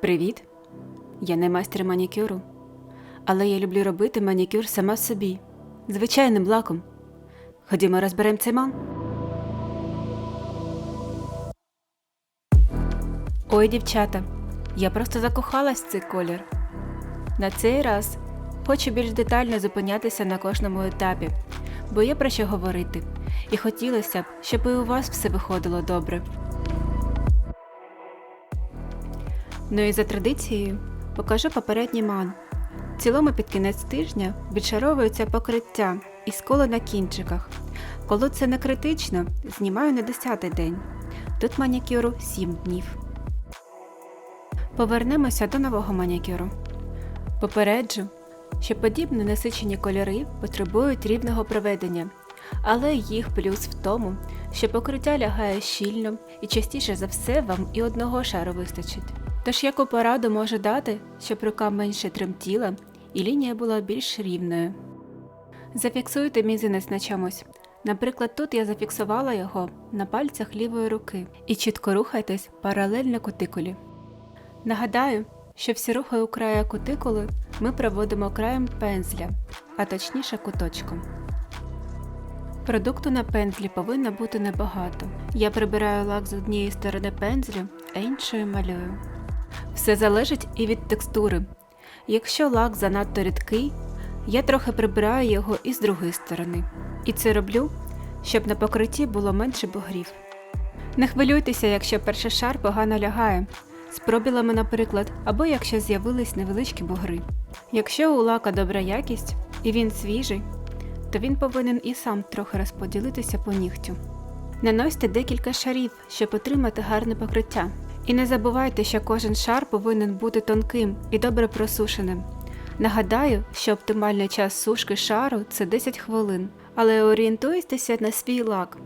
Привіт! Я не майстер манікюру, але я люблю робити манікюр сама собі, звичайним лаком. Ходімо розберемо цей мам. Ой, дівчата, я просто закохалась в цей колір. На цей раз хочу більш детально зупинятися на кожному етапі, бо є про що говорити, і хотілося б, щоб і у вас все виходило добре. Ну і за традицією покажу попередній ман. В цілому під кінець тижня відшаровується покриття і сколи на кінчиках. Коли це не критично, знімаю на 10-й день. Тут манікюру 7 днів. Повернемося до нового манікюру. Попереджу, що подібні насичені кольори потребують рівного проведення, але їх плюс в тому, що покриття лягає щільно і частіше за все вам і одного шару вистачить. Тож яку пораду можу дати, щоб рука менше тремтіла і лінія була більш рівною. Зафіксуйте мізинець на чомусь. Наприклад, тут я зафіксувала його на пальцях лівої руки і чітко рухайтесь паралельно кутикулі. Нагадаю, що всі рухи у края кутикули ми проводимо краєм пензля, а точніше куточком. Продукту на пензлі повинно бути небагато. Я прибираю лак з однієї сторони пензлю, а іншою малюю. Все залежить і від текстури. Якщо лак занадто рідкий, я трохи прибираю його і з другої сторони. І це роблю, щоб на покритті було менше бугрів. Не хвилюйтеся, якщо перший шар погано лягає, з пробілами, наприклад, або якщо з'явились невеличкі бугри. Якщо у лака добра якість і він свіжий, то він повинен і сам трохи розподілитися по нігтю. Наносьте декілька шарів, щоб отримати гарне покриття. І не забувайте, що кожен шар повинен бути тонким і добре просушеним. Нагадаю, що оптимальний час сушки шару це 10 хвилин, але орієнтуйтеся на свій лак.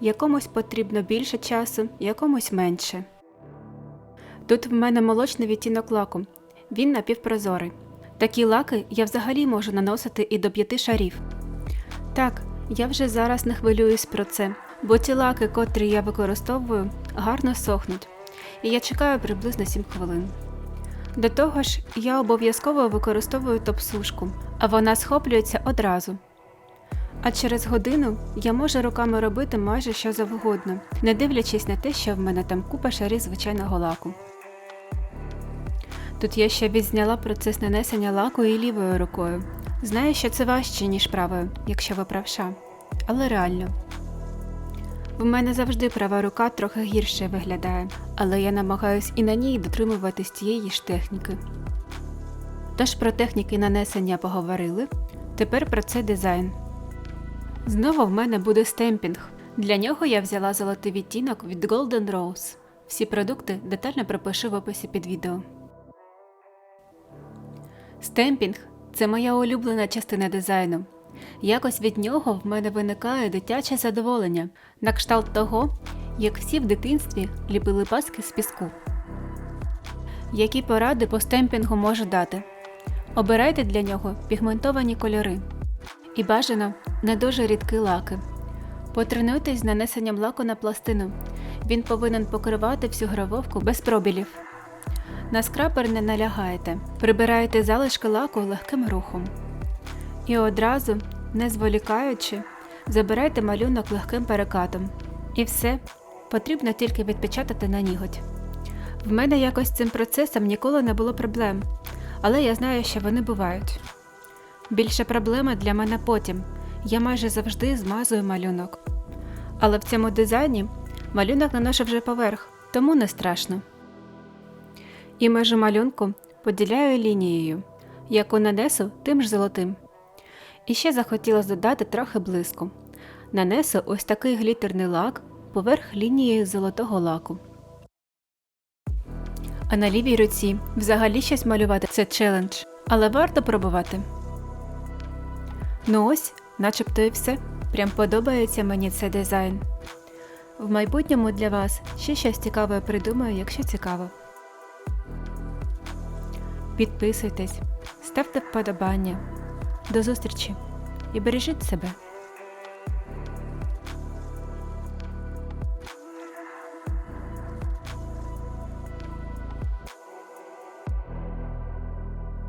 Якомусь потрібно більше часу, якомусь менше. Тут в мене молочний відтінок лаку. Він напівпрозорий. Такі лаки я взагалі можу наносити і до п'яти шарів. Так, я вже зараз не хвилююсь про це, бо ті лаки, котрі я використовую, гарно сохнуть, і я чекаю приблизно 7 хвилин. До того ж, я обов'язково використовую топ-сушку, а вона схоплюється одразу. А через годину я можу руками робити майже що завгодно, не дивлячись на те, що в мене там купа шарів звичайного лаку. Тут я ще відзняла процес нанесення лаку і лівою рукою. Знаю, що це важче, ніж правою, якщо ви правша, але реально. В мене завжди права рука трохи гірше виглядає, але я намагаюсь і на ній дотримуватись тієї ж техніки. Тож про техніки нанесення поговорили, тепер про це дизайн. Знову в мене буде стемпінг. Для нього я взяла золотий відтінок від Golden Rose. Всі продукти детально пропишу в описі під відео. Стемпінг це моя улюблена частина дизайну. Якось від нього в мене виникає дитяче задоволення, на кшталт того, як всі в дитинстві ліпили паски з піску. Які поради по стемпінгу можу дати? Обирайте для нього пігментовані кольори і бажано не дуже рідкі лаки. Потренуйтесь з нанесенням лаку на пластину. Він повинен покривати всю гравовку без пробілів. На скрапер не налягаєте, прибираєте залишки лаку легким рухом. І одразу, не зволікаючи, забирайте малюнок легким перекатом. І все, потрібно тільки відпечатати на ніготь. В мене якось цим процесом ніколи не було проблем, але я знаю, що вони бувають. Більше проблема для мене потім. Я майже завжди змазую малюнок. Але в цьому дизайні малюнок наношу вже поверх, тому не страшно. І межу малюнку поділяю лінією, яку нанесу тим ж золотим. І ще захотілося додати трохи блиску. Нанесу ось такий глітерний лак поверх лінії золотого лаку. А на лівій руці взагалі щось малювати це челендж, але варто пробувати. Ну ось, начебто і все. Прям подобається мені цей дизайн. В майбутньому для вас ще щось цікаве придумаю, якщо цікаво. Підписуйтесь, ставте вподобання. До зустрічі і бережіть себе.